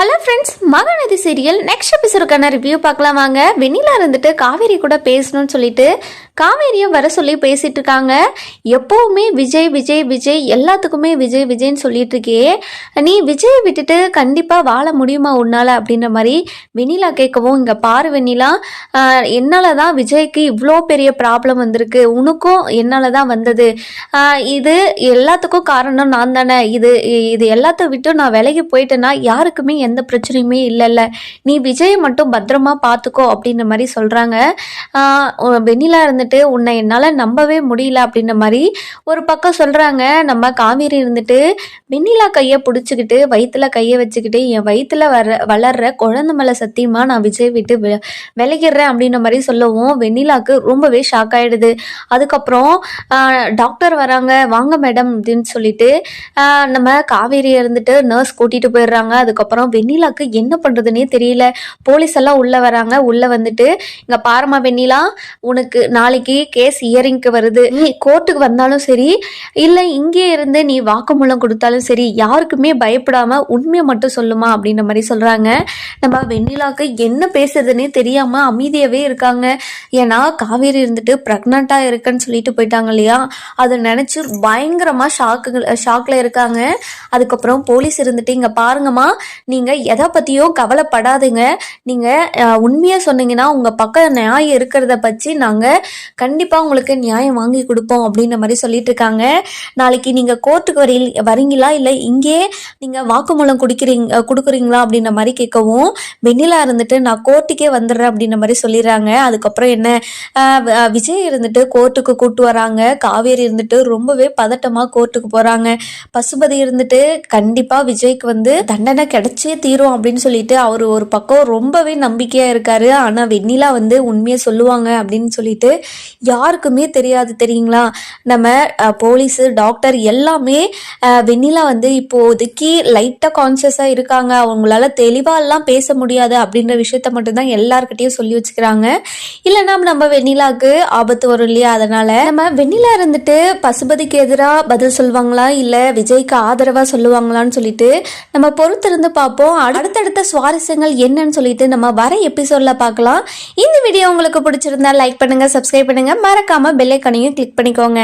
Hello friends Mahanadhi serial next எபிசோடுக்கான review பார்க்கலாம் வாங்க. வெண்ணிலா இருந்துட்டு காவேரி கூட பேசணும்னு சொல்லிட்டு காவேரியை வர சொல்லி பேசிட்டு இருக்காங்க. எப்போவுமே விஜய் விஜய் விஜய் எல்லாத்துக்குமே விஜய் விஜய்ன்னு சொல்லிட்டு இருக்கே நீ விஜயை விட்டுட்டு கண்டிப்பாக வாழ முடியுமா உன்னால் அப்படின்ற மாதிரி வெண்ணிலா கேட்கவும் இங்கே பாரு வெண்ணிலா என்னால் தான் விஜய்க்கு இவ்வளோ பெரிய ப்ராப்ளம் வந்திருக்கு. உனக்கும் என்னால் தான் வந்தது இது எல்லாத்துக்கும் காரணம் நான் தானே. இது இது எல்லாத்த விட்டு நான் விலகி போயிட்டேன்னா யாருக்குமே எந்த பிரச்சனையுமே இல்லைல்ல. நீ விஜயை மட்டும் பத்திரமா பார்த்துக்கோ அப்படின்ற மாதிரி சொல்கிறாங்க வெண்ணிலா இருந்துட்டு உன்னை என்னால் நம்பவே முடியல அப்படின்ற மாதிரி ஒரு பக்கம் சொல்கிறாங்க நம்ம காவேரி இருந்துட்டு வெண்ணிலா கையை பிடிச்சிக்கிட்டு வயிற்றுல கையை வச்சுக்கிட்டு என் வயிற்றுல வர வளர்ற குழந்தை மேலே சத்தியமாக நான் விஜய் விட்டு வெ- விலகிடுறேன் அப்படின்ற மாதிரி சொல்லவும் வெண்ணிலாக்கு ரொம்பவே ஷாக் ஆகிடுது அதுக்கப்புறம் டாக்டர் வராங்க. வாங்க மேடம் அப்படின்னு சொல்லிட்டு நம்ம காவேரி இருந்துட்டு நர்ஸ் கூட்டிகிட்டு போயிடுறாங்க. அதுக்கப்புறம் வெண்ணிலாக்கு என்ன பண்ணுறதுனே தெரியல. போலீஸ் எல்லாம் உள்ள வராங்க. உள்ள வந்துட்டு இங்க பாருமா வெண்ணிலா உனக்கு நாளைக்கு கேஸ் இயரிங்க்கு வருது. நீ கோர்ட்டுக்கு வந்தாலும் சரி இல்ல இங்கே இருந்து நீ வாக்குமூலம் கொடுத்தாலும் சரி யாருக்குமே பயப்படாம உண்மையை மட்டும் சொல்லுமா? அப்படின்ற மாதிரி சொல்றாங்க. நம்ம வெண்ணிலாக்கு என்ன பேசுறதுன்னே தெரியாம அமைதியாவே இருக்காங்க. ஏன்னா காவேரி இருந்துட்டு ப்ரெக்னெண்ட்டாக இருக்குன்னு சொல்லிட்டு போயிட்டாங்க இல்லையா? அதை நினச்சி பயங்கரமாக ஷாக்கு ஷாக்கில் இருக்காங்க. அதுக்கப்புறம் போலீஸ் இருந்துட்டு இங்கே பாருங்கம்மா நீங்கள் எதை பற்றியும் கவலைப்படாதீங்க. நீங்கள் உண்மையாக சொன்னீங்கன்னா உங்கள் பக்கம் நியாயம் இருக்கிறத பற்றி நாங்கள் கண்டிப்பாக உங்களுக்கு நியாயம் வாங்கி கொடுப்போம் அப்படின்ற மாதிரி சொல்லிட்டு இருக்காங்க. நாளைக்கு நீங்கள் கோர்ட்டுக்கு வரீ வரீங்களா? இல்லை இங்கே நீங்கள் வாக்குமூலம் குடிக்கிறீங்க கொடுக்குறீங்களா? அப்படின்ற மாதிரி கேட்கவும் வெண்ணிலா இருந்துட்டு நான் கோர்ட்டுக்கே வந்துடுறேன் அப்படின்ற மாதிரி சொல்லிடுறாங்க. அதுக்கப்புறம் என்ன விஜய் இருந்துட்டு கோர்ட்டுக்கு கூட்டு வராங்க. காவேரி இருந்துட்டு ரொம்பவே பதட்டமாக கோர்ட்டுக்கு போகிறாங்க பசுபதி இருந்துட்டு கண்டிப்பாக விஜய்க்கு வந்து தண்டனை கிடைச்சே தீரும் அப்படின்னு சொல்லிட்டு அவர் ஒரு பக்கம் ரொம்பவே நம்பிக்கையாக இருக்காரு. ஆனால் வெண்ணிலா வந்து உண்மையை சொல்லுவாங்க அப்படின்னு சொல்லிட்டு யாருக்குமே தெரியாது தெரியுங்களா? நம்ம போலீஸு டாக்டர் எல்லாமே வெண்ணிலா வந்து இப்போதைக்கு லைட்டாக கான்சியஸாக இருக்காங்க. அவங்களால தெளிவாக பேச பேச முடியாது அப்படின்ற விஷயத்த மட்டும்தான் எல்லார்கிட்டயும் சொல்லி வச்சுக்கிறாங்க. இல்லைன்னா நம்ம வெண்ணிலாவுக்கு ஆபத்து வரும் இல்லையா? அதனால நம்ம வெண்ணிலா இருந்துட்டு பசுபதிக்கு எதிராக பதில் சொல்லுவாங்களா இல்லை விஜய்க்கு ஆதரவாக சொல்லுவாங்களான்னு சொல்லிட்டு நம்ம பொறுத்திருந்து பார்ப்போம். அடுத்தடுத்த சுவாரஸ்யங்கள் என்னன்னு சொல்லிட்டு நம்ம வர எபிசோட்ல பார்க்கலாம். இந்த வீடியோ உங்களுக்கு பிடிச்சிருந்தா லைக் பண்ணுங்க சப்ஸ்கிரைப் பண்ணுங்க. மறக்காம பெல்லைக்கனையும் கிளிக் பண்ணிக்கோங்க.